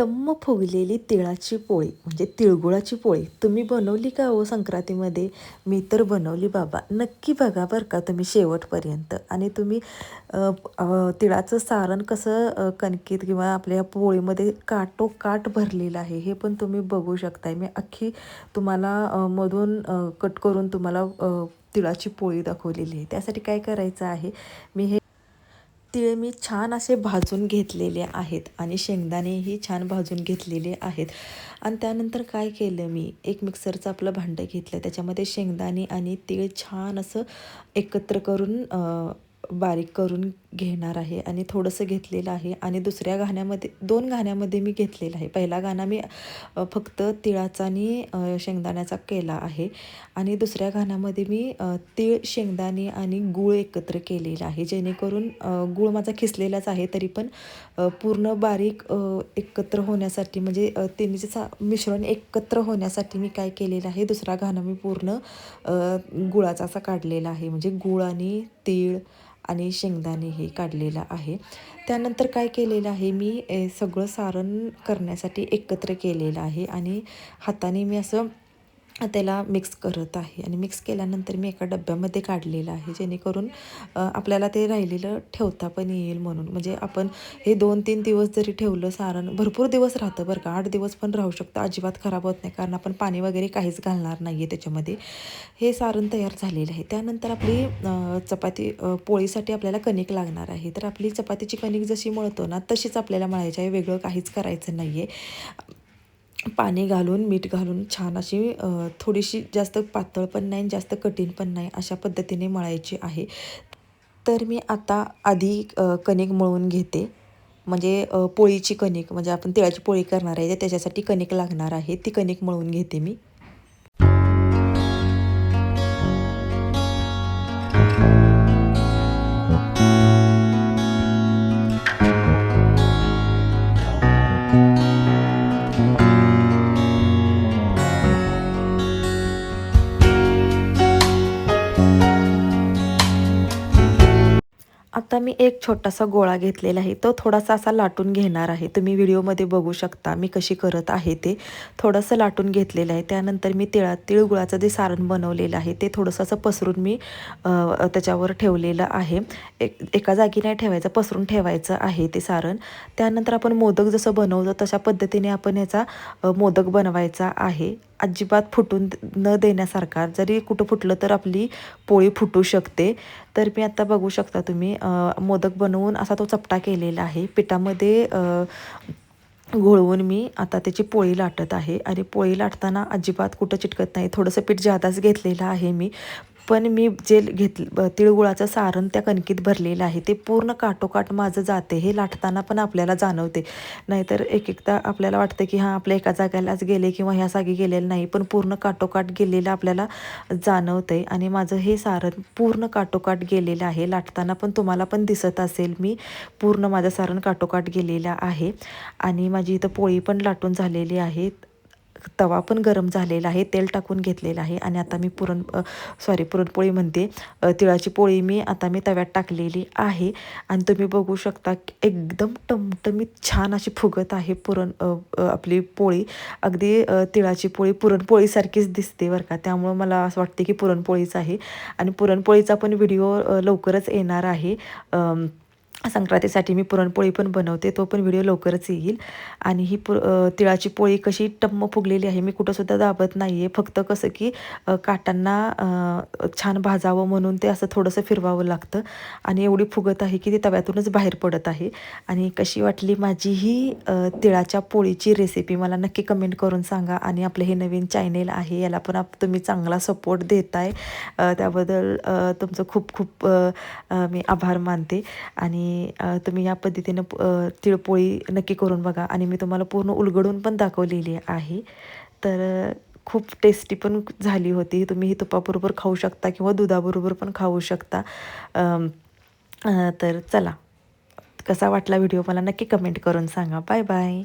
टम्म फुगलेली तिळाची पोळी म्हणजे तिळगुळाची पोळी. तुम्ही बनवली का हो संक्रांतीमध्ये? मी तर बनवली बाबा. नक्की बघा बरं का तुम्ही शेवटपर्यंत. आणि तुम्ही तिळाचं सारण कसं अ, कणकीत किंवा आपल्या पोळीमध्ये काटोकाट भरलेलं आहे हे पण तुम्ही बघू शकताय. मी अख्खी तुम्हाला मधून कट करून तुम्हाला तिळाची पोळी दाखवलेली आहे. त्यासाठी काय करायचं आहे? मी हे तिळ मी छान असे भाजून घेतलेले आहेत आणि शेंगदाणेही छान भाजून घेतलेले आहेत. आणि त्यानंतर काय केलं मी? एक मिक्सरचं आपलं भांडं घेतलं. त्याच्यामध्ये शेंगदाणे आणि तीळ छान असं एकत्र करून बारीक करून घेणार आहे आणि थोडंसं घेतलेलं आहे. आणि दुसऱ्या घाण्यामध्ये दोन घाण्यामध्ये मी घेतलेलं आहे. पहिला घाणा मी फक्त तिळाचा आणि शेंगदाण्याचा केला आहे. आणि दुसऱ्या घाण्यामध्ये मी तीळ शेंगदाणे आणि गूळ एकत्र केलेला आहे. जेणेकरून गूळ माझा खिसलेलाच आहे तरी पण पूर्ण बारीक एकत्र होण्यासाठी म्हणजे तिन्हीचे सा मिश्रण एकत्र होण्यासाठी मी काय केलेलं आहे दुसरा घाणा मी पूर्ण गुळाचा असा काढलेला आहे. म्हणजे गूळ आणि तीळ आणि शेंगदाणे हे काढलेलं आहे. त्यानंतर काय केलेलं आहे? मी सगळं सारण करण्यासाठी एकत्र केलेलं आहे आणि हाताने मी असं त्याला मिक्स करत आहे. आणि मिक्स केल्यानंतर मी एका डब्यामध्ये काढलेलं आहे. जेणेकरून आपल्याला ते राहिलेलं ठेवता पण येईल म्हणून. म्हणजे आपण हे दोन तीन दिवस जरी ठेवलं सारण भरपूर दिवस राहतं बरं का. आठ दिवस पण राहू शकतं. अजिबात खराब होत नाही. कारण आपण पाणी वगैरे काहीच घालणार नाही आहे त्याच्यामध्ये. हे सारण तयार झालेलं आहे. त्यानंतर आपली चपाती पोळीसाठी आपल्याला कणिक लागणार आहे. तर आपली चपातीची कणिक जशी मळतो ना तशीच आपल्याला मळायची आहे. वेगळं काहीच करायचं नाही आहे पाणी घालून मीठ घालून छान अशी थोडीशी जास्त पातळ पण नाही जास्त कठीण पण नाही अशा पद्धतीने मळायची आहे. तर मी आता आधी कणिक मळून घेते. म्हणजे पोळीची कणिक म्हणजे आपण तिळाची पोळी करणार आहे तर त्याच्यासाठी कणिक लागणार आहे. ती कणिक मळून घेते मी. आता मी एक छोटासा गोळा घेतलेला आहे. तो थोडासा असा लाटून घेणार आहे. तुम्ही व्हिडिओमध्ये बघू शकता मी कशी करत आहे ते. थोडंसं लाटून घेतलेलं आहे. त्यानंतर मी तिळा तिळगुळाचं जे सारण बनवलेलं आहे ते थोडंसं असं पसरून मी त्याच्यावर ठेवलेलं आहे. एक एका जागी नाही ठेवायचं पसरून ठेवायचं आहे ते सारण. त्यानंतर आपण मोदक जसं बनवतो तशा पद्धतीने आपण याचा मोदक बनवायचा आहे. अजिबात फुटून न देण्यासारखा जरी कुठं फुटलं तर आपली पोळी फुटू शकते. तर मी आता बघू शकता तुम्ही मोदक बनवून असा तो चपटा केलेला आहे. पिठामध्ये घोळवून मी आता त्याची पोळी लाटत आहे. आणि पोळी लाटताना अजिबात कुठं चिटकत नाही. थोडंसं पीठ जादाच घेतलेलं आहे मी. पण मी जे घेतलं तिळगुळाचं सारण त्या कणकीत भरलेलं आहे ते पूर्ण काटोकाट माझं जाते हे लाटताना पण आपल्याला जाणवते. नाहीतर एक एकदा आपल्याला वाटतं की हां आपल्या एका जाग्यालाच गेले किंवा ह्या जागी गेलेलं नाही पण पूर्ण काटोकाट गेलेलं आपल्याला जाणवते आणि माझं हे सारण पूर्ण काटोकाट गेलेलं आहे लाटताना पण तुम्हाला पण दिसत असेल मी पूर्ण माझं सारण काटोकाट गेलेलं आहे. आणि माझी इथं पोळी पण लाटून झालेली आहे. तवा पण गरम झालेला आहे तेल टाकून घेतलेलं आहे आणि आता मी पुरण सॉरी पुरणपोळी म्हणते. तिळाची पोळी मी आता मी तव्यात टाकलेली आहे आणि तुम्ही बघू शकता की एकदम टमटमीत छान अशी फुगत आहे पुरण आपली पोळी. अगदी तिळाची पोळी पुरणपोळीसारखीच दिसते बरं का. त्यामुळं मला असं वाटते की पुरणपोळीच आहे. आणि पुरणपोळीचा पण व्हिडिओ लवकरच येणार आहे. संक्रांतीसाठी मी पुरणपोळी पण बनवते तो पण व्हिडिओ लवकरच येईल. आणि ही पु तिळाची पोळी कशी टम्म फुगलेली आहे मी कुठंसुद्धा दाबत नाही आहे फक्त कसं की काटांना छान भाजावं म्हणून ते असं थोडंसं फिरवावं लागतं. आणि एवढी फुगत आहे की ती तव्यातूनच बाहेर पडत आहे. आणि कशी वाटली माझी ही तिळाच्या पोळीची रेसिपी मला नक्की कमेंट करून सांगा. आणि आपलं हे नवीन चॅनेल आहे याला पण आप तुम्ही चांगला सपोर्ट देताय. त्याबद्दल तुमचं खूप खूप मी आभार मानते. आणि आणि तुम्ही या पद्धतीनं तिळपोळी नक्की करून बघा. आणि मी तुम्हाला पूर्ण उलगडून पण दाखवलेली आहे. तर खूप टेस्टी पण झाली होती. तुम्ही ही तुपाबरोबर खाऊ शकता किंवा दुधाबरोबर पण खाऊ शकता. तर चला. कसा वाटला व्हिडिओ मला नक्की कमेंट करून सांगा. Bye bye